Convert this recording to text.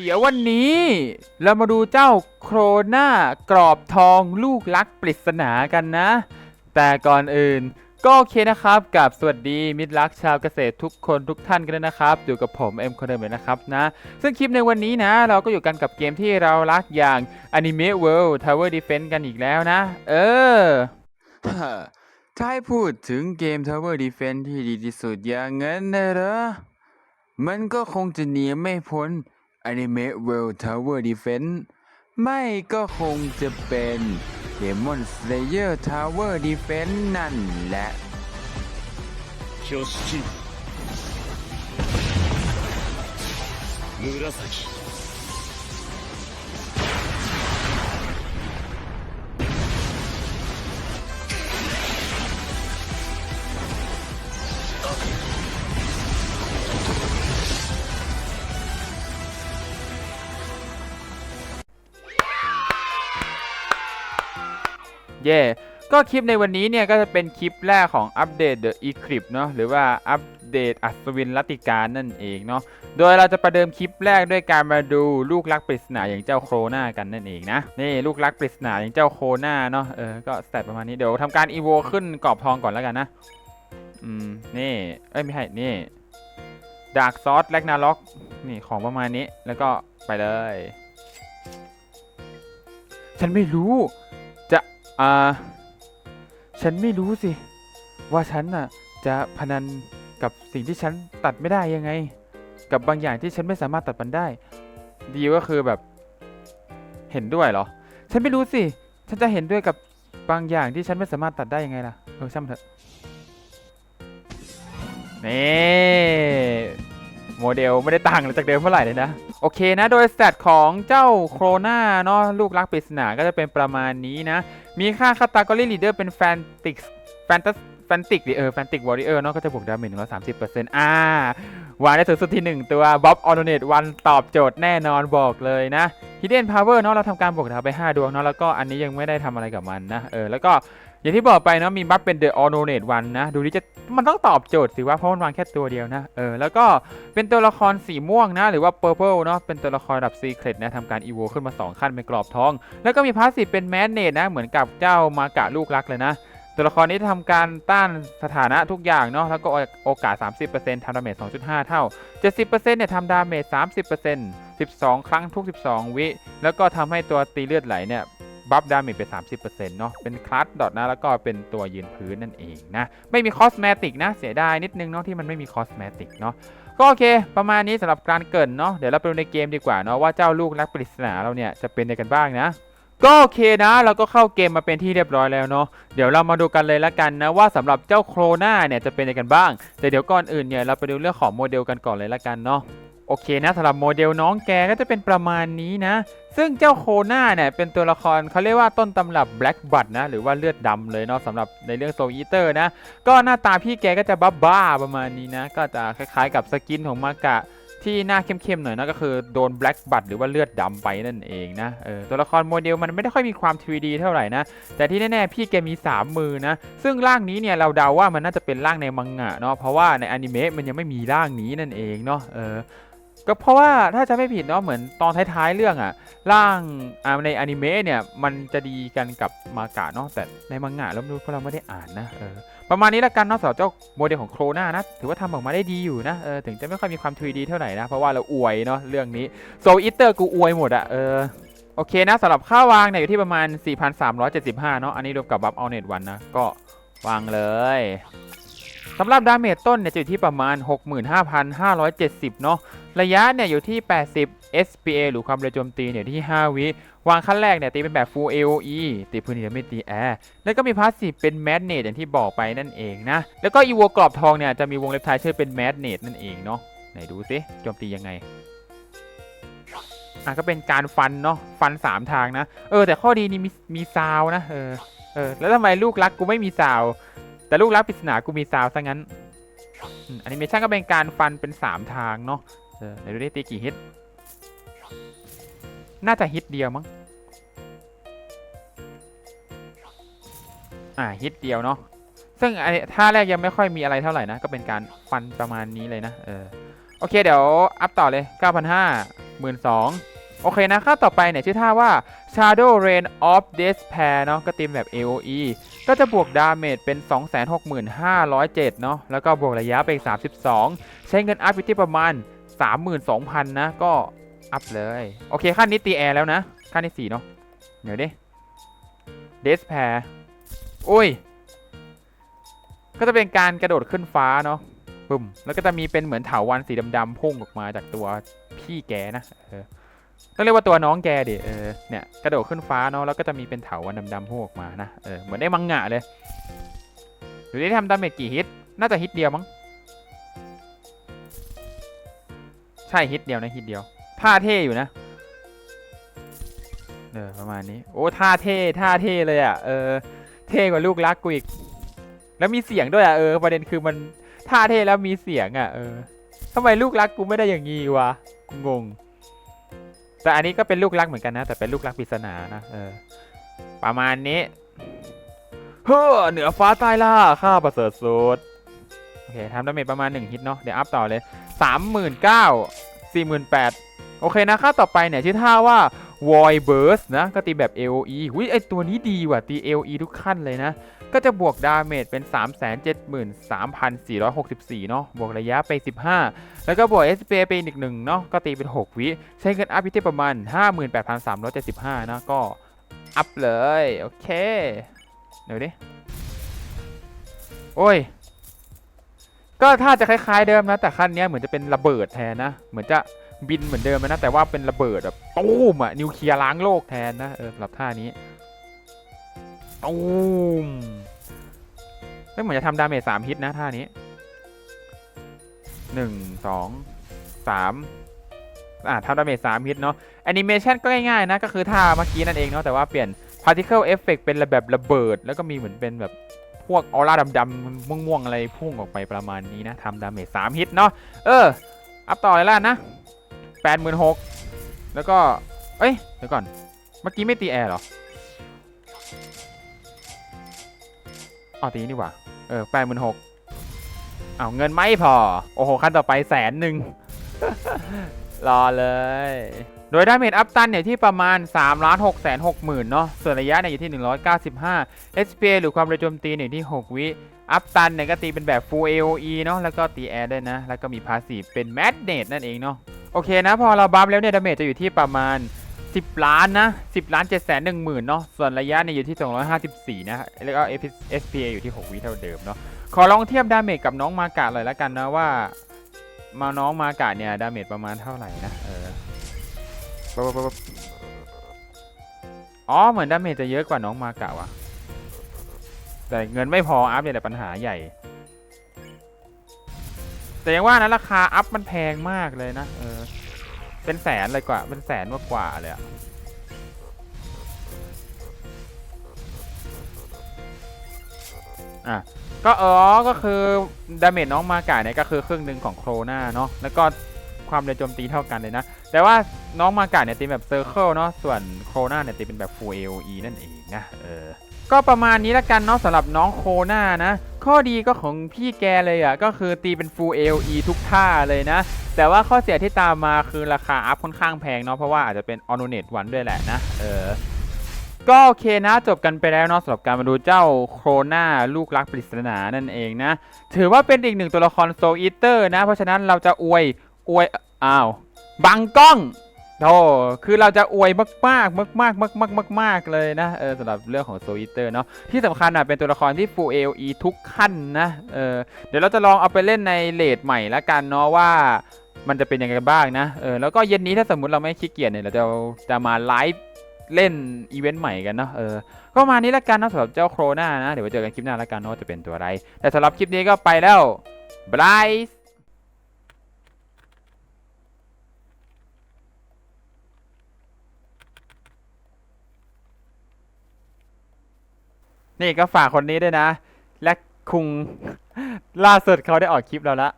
เดี๋ยววันนี้เรามาดูเจ้าโครนากรอบทองลูกลักปริศนากันนะ แต่ก่อนอื่นก็โอเคนะครับกับสวัสดีมิตรรักชาวเกษตรทุกคนทุกท่านกันด้วยนะครับ อยู่กับผมเอ็มคนเดิมนะครับนะ ซึ่งคลิปในวันนี้นะ เราก็อยู่กันกับเกมที่เรารักอย่าง Anime World Tower Defense กันอีกแล้วนะ เออ ถ้าให้พูดถึงเกม Tower Defense ที่ดีที่สุดอย่างนั้นนะเหรอมันก็คงจะหนีไม่พ้น Anime World Tower Defense ไม่ก็คงจะเป็น Demon Slayer Tower Defense นั่นแหละ 挙式紫。 เย่ก็คลิปในวันนี้เนี่ยก็จะเป็นคลิปแรกของอัปเดต The Eclipse เนาะหรือว่าอัปเดตอัศวินรัติการนั่นเองเนาะโดยเราจะประเดิมคลิปแรกด้วยการมาดูลูกรักปริศนาอย่างเจ้าโครนากันนั่นเองนะนี่ลูกรักปริศนาอย่างเจ้าโครนาเนาะเออก็สแตทประมาณนี้เดี๋ยวทำการอีโวขึ้นกรอบทองก่อนแล้วกันนะอืมนี่เอ้ยไม่ใช่นี่ดาร์กซอสแลกนาล็อกนี่ของประมาณนี้แล้วก็ไปเลย ฉันไม่รู้ อ่า ฉันไม่รู้สิ ว่าฉันน่ะ จะพนันกับสิ่งที่ฉันตัดไม่ได้ยังไง กับบางอย่างที่ฉันไม่สามารถตัดมันได้ ดีก็คือแบบ เห็นด้วยเหรอ ฉันไม่รู้สิ ฉันจะเห็นด้วยกับบางอย่างที่ฉันไม่สามารถตัดได้ยังไงล่ะ เออช่างมันเถอะนี่ โมเดลไม่ได้ต่างจากเดิมเท่าไหร่เลยนะ โอเคนะ โดยสแตทของเจ้าโครนาเนาะลูกรักปริศนาก็จะเป็นประมาณนี้นะ มีค่าคาตากรีลีเดอร์เป็นแฟนติกแฟนตัสแฟนติกดิเออแฟนติกวอริเออร์เนาะก็จะบวกดาเมจหนึ่งร้อยสามสิบเปอร์เซ็นต์อ่าวางได้สูงสุดที่ 1 ตัวบ๊อบออโนเนตวันตอบโจทย์แน่นอนบอกเลยนะ Hidden Power เนาะเราทำการบวกดาวไป 5 ดวงเนาะแล้วก็อันนี้ยังไม่ได้ทำอะไรกับมันนะเออแล้วก็ อย่างที่บอกไปเนาะมีบัฟเป็น The o r n o n a t e วันนะ ดูดิจะมันต้องตอบโจทย์สิว่าเพราะมันวางแค่ตัวเดียวนะ เออ แล้วก็เป็นตัวละครสีม่วงนะ หรือว่า Purple เนาะเป็นตัวละครระดับ Secret นะทำการอีโวขึ้นมา 2 ขั้นเป็นกรอบทอง แล้วก็มีพาสซีฟเป็นแมนเนตนะ เหมือนกับเจ้ามากะลูกรักเลยนะตัวละครนี้ทำการต้านสถานะทุกอย่างเนาะแล้วก็โอกาส 30%ทำดาเมจ 2.5 เท่า 70%เนี่ยทำดาเมจ 30% 12 ครั้งทุก 12 วิ แล้วก็ทำให้ตัวตีเลือดไหลเนี่ย บัฟดาเมจไป 30%เนาะเป็นคลาสดอทนะแล้วก็เป็นตัวยืนพื้นนั่นเองนะ ไม่มีคอสเมติกนะ เสียดายนิดนึงเนาะที่มันไม่มีคอสเมติกเนาะก็โอเค ประมาณนี้สำหรับการเกินเนาะเดี๋ยวเราไปดูในเกมดีกว่าเนาะว่าเจ้าลูกนักปริศนาเราเนี่ยจะเป็นยังไงกันบ้างนะก็โอเคนะ เราก็เข้าเกมมาเป็นที่เรียบร้อยแล้วเนาะเดี๋ยวเรามาดูกันเลยละกันนะว่าสำหรับเจ้าโครนาเนี่ยจะเป็นยังไงกันบ้าง แต่เดี๋ยวก่อนอื่นเนี่ยเราไปดูเรื่องของโมเดลกันก่อนเลยละกันเนาะโอเคนะสำหรับโมเดลน้องแกก็จะเป็นประมาณนี้นะ ซึ่งเจ้าโคนาเนี่ยเป็นตัวละครเขาเรียกว่าต้นตำรับ Black b u d นะหรือว่าเลือดดำเลยเนาะสำหรับในเรื่องโซอีเตอร์นะ ก็หน้าตาพี่แกก็จะบ้าบ้าประมาณนี้นะ ก็จะคล้ายๆกับสกินของมากะที่หน้าเข้มๆหน่อยนะก็คือโดน Black b u d หรือว่าเลือดดำไปนั่นเองนะเออตัวละครโมเดลมันไม่ได้ค่อยมีความ 3D เท่าไหร่นะ แต่ที่แน่ๆพี่แกมี 3 มือนะ ซึ่งร่างนี้เนี่ยเราเดาว่ามันน่าจะเป็นร่างในมังงะเนาะเพราะว่าในอนิเมะมันยังไม่มีร่างนี้นั่นเองเนาะเออ ก็เพราะว่าถ้าจะไม่ผิดเนาะเหมือนตอนท้ายๆเรื่องอะร่างในอนิเมะเนี่ยมันจะดีกันกับมากะเนาะแต่ในมังงะแล้วไม่รู้เพราะเราไม่ได้อ่านนะเออประมาณนี้ละกันเนาะสำหรับเจ้าโมเดลของโครนานะถือว่าทำออกมาได้ดีอยู่นะเออถึงจะไม่ค่อยมีความ 3D เท่าไหร่นะเพราะว่าเราอวยเนาะเรื่องนี้โซอิเตอร์กูอวยหมดอะเออโอเคนะสำหรับค่าวางเนี่ยอยู่ที่ประมาณ 4,375 เนาะอันนี้รวมกับบัฟเอาเน็ตวันนะก็วางเลย สำหรับดาเมจต้นเนี่ยจะอยู่ที่ประมาณ 65,570 เนาะ ระยะเนี่ยอยู่ที่ 80 SPA หรือความเร็วโจมตีเนี่ยที่ 5 วิ วางขั้นแรกเนี่ยตีเป็นแบบ Full AOE ตีพื้นที่ไม่ตีแอร์ แล้วก็มีพาสซีฟเป็นแมดเนตอย่างที่บอกไปนั่นเองนะ แล้วก็อีโวกรอบทองเนี่ยจะมีวงเล็บท้ายชื่อเป็นแมดเนตนั่นเองเนาะ ไหนดูสิโจมตียังไงอะก็เป็นการฟันเนาะ ฟัน 3 ทางนะ เออแต่ข้อดีนี่มีมีซาวนะ เออ เออแล้วทำไมลูกรักกูไม่มีซาว แต่ลูกรักปริศนากูมีซาวซะงั้นอืมแอนิเมชันก็เป็นการฟันเป็น 3 ทางเนาะเออไหนดูไดิตีกี่ฮิต น่าจะฮิตเดียวมั้ง อ่าฮิตเดียวเนาะ ซึ่งไอ้ท่าแรกยังไม่ค่อยมีอะไรเท่าไหร่นะ ก็เป็นการฟันประมาณนี้เลยนะ เออ โอเคเดี๋ยวอัพต่อเลย 9,500หมื่นสองโอเคนะ ค่าต่อไปเนี่ยชื่อท่าว่า Shadow Rain of Despair เนาะ ก็ตีมแบบ AOE ก็จะบวกดาเมจเป็น 265,507เนาะแล้วก็บวกระยะไปอีก 32 ใช้เงินอัพอยู่ที่ประมาณ 32,000 นะ ก็อัพเลย โอเคขั้นนี้ตีแอร์แล้วนะขั้นที่4เนาะเดี๋ยวดิ Despair อุ้ย ก็จะเป็นการกระโดดขึ้นฟ้าเนาะปึ้มแล้วก็จะมีเป็นเหมือนเถาวันสีดำๆพุ่งออกมาจากตัวพี่แกนะเออ ต้องเรียกว่าตัวน้องแกดิเออเนี่ยกระโดดขึ้นฟ้าเนาะแล้วก็จะมีเป็นเถาวันดำๆพุ่งออกมานะเออเหมือนได้มังงะเลยหรือได้ทำดาเมจกี่ฮิตน่าจะฮิตเดียวมั้งใช่ฮิตเดียวนะฮิตเดียวท่าเท่อยู่นะเออประมาณนี้โอ้ท่าเท่ท่าเท่เลยอะเออเท่กว่าลูกรักกูอีกแล้วมีเสียงด้วยอะเออประเด็นคือมันท่าเท่แล้วมีเสียงอะเออทำไมลูกรักกูไม่ได้อย่างงี้วะงง แต่อันนี้ก็เป็นลูกรักเหมือนกันนะ แต่เป็นลูกรักปริศนานะเออประมาณนี้เฮ้อเหนือฟ้าใต้ล่าข้าประเสริฐสุดโอเคทำดาเมจประมาณ 1 ฮิตเนาะเดี๋ยวอัพต่อเลย 39,000 48,000 โอเคนะค่าต่อไปเนี่ย ชื่อท่าว่า Void Burst นะ ก็ตีแบบ AOE หุยไอตัวนี้ดีว่ะตี AOE ทุกขั้นเลยนะ ก็จะบวกดาเมจเป็น 373,464 เนาะบวกระยะไป 15 แล้วก็บวก SP ไปอีกหนึ่งเนาะก็ตีเป็น 6 วิ ใช้เงินอัพอยู่ที่ประมาณ 58,375 นะก็อัพเลย โอเค เดี๋ยวดิ โอ้ย ก็ถ้าจะคล้ายๆเดิมนะ แต่ขั้นเนี้ยเหมือนจะเป็นระเบิดแทนนะ เหมือนจะบินเหมือนเดิมนะ แต่ว่าเป็นระเบิดแบบตู้มอะนิวเคลียร์ล้างโลกแทนนะเออสำหรับท่านี้ ตูมไม่เหมือนจะทำดาเมจสามฮิตนะท่านี้หนึ่งสองสามอ่าทำดาเมจสามฮิตเนาะแอนิเมชันก็ง่ายๆนะ ก็คือท่าเมื่อกี้นั่นเองเนาะแต่ว่าเปลี่ยน particle effect เป็นแบบระเบิด แล้วก็มีเหมือนเป็นแบบพวกออร่าดำๆม่วงๆอะไรพุ่งออกไปประมาณนี้นะทำดาเมจสามฮิตเนาะเออ อัพต่อเลยล่ะนะแปดหมื่นหกแล้วก็ เอ้ยเดี๋ยวก่อน เมื่อกี้ไม่ตีแอร์หรอ อ๋อตีนี่ว่าเออแปดหมื่นหกเอาเงินไม่พอ โอ้โหขั้นต่อไปแสนหนึ่งรอเลย โดยดาเมจอัพตันเนี่ยที่ประมาณ3ล้าน6แสน6หมื่นเนาะส่วนระยะเนี่ยอยู่ที่ 195 HPA หรือความเร็วโจมตีเนี่ยที่ 6 วิ อัพตันเนี่ยก็ตีเป็นแบบ Full AOE เนาะแล้วก็ตีแอร์ด้วยนะ แล้วก็มีพาสซีฟเป็น m a d n e t นั่นเองเนาะโอเคนะ พอเราบัฟแล้วเนี่ยดาเมจจะอยู่ที่ประมาณ 10 ล้านนะ 10 ล้าน7แสน1หมื่นเนาะ ส่วนระยะเนี่ยอยู่ที่ 254 นะ แล้วก็ SPA อยู่ที่ 6 วิเท่าเดิมเนาะ ขอลองเทียบดาเมจกับน้องมากะเลยละกันนะว่า มาน้องมากะเนี่ยดาเมจประมาณเท่าไหร่นะ เออปอ๋อ เหมือนดาเมจจะเยอะกว่าน้องมากะว่ะแต่เงินไม่พออัพเนี่ยแหละปัญหาใหญ่ แต่ยังว่านะราคาอัพมันแพงมากเลยนะ เออ เป็นแสนเลยกว่า เป็นแสนกว่ากว่าเลยอะอะ ก็อ๋อ ก็คือดาเมจน้องมากาเนี่ยก็คือครึ่งหนึ่งของโครนาเนาะ แล้วก็ความเร็วโจมตีเท่ากันเลยนะ แต่ว่าน้องมากาเนี่ยตีแบบเซอร์เคิลเนาะ ส่วนโครนาเนี่ยตีเป็นแบบ Full AOE นั่นเองนะ เออ ก็ประมาณนี้ละกันเนาะสำหรับน้องโคนานะ ข้อดีก็ของพี่แกเลยอะก็คือตีเป็น Full AOE ทุกท่าเลยนะ แต่ว่าข้อเสียที่ตามมาคือราคาอัพค่อนข้างแพงเนาะเพราะว่าอาจจะเป็นออโนเนตวันด้วยแหละนะเออก็โอเคนะจบกันไปแล้วเนาะสำหรับการมาดูเจ้าโครนาลูกรักปริศนานั่นเองนะ ถือว่าเป็นอีกหนึ่งตัวละครโซอีเตอร์นะ เพราะฉะนั้นเราจะอวยอวยอ้าวบังกล้อง โธ่คือเราจะอวยมากมากมากมากมากมากมากมากเลยนะ เออสำหรับเรื่องของโซอีเตอร์เนาะ ที่สำคัญอะเป็นตัวละครที่ Full AOE ทุกขั้นนะ เออ เดี๋ยวเราจะลองเอาไปเล่นในเลดใหม่ละกันเนาะว่ามันจะเป็นยังไงบ้างนะ เออ แล้วก็เย็นนี้ถ้าสมมติเราไม่ขี้เกียจเนี่ยเราจะจะมาไลฟ์เล่นอีเวนต์ใหม่กันเนาะ เออ ก็มานี้ละกันนะสำหรับเจ้าโครนานะ เดี๋ยวไว้เจอกันคลิปหน้าละกันเนาะจะเป็นตัวอะไร แต่สำหรับคลิปนี้ก็ไปแล้วบาย นี่ก็ฝากคนนี้ด้วยนะ และคุงล่าสุดเขาได้ออกคลิปเราละ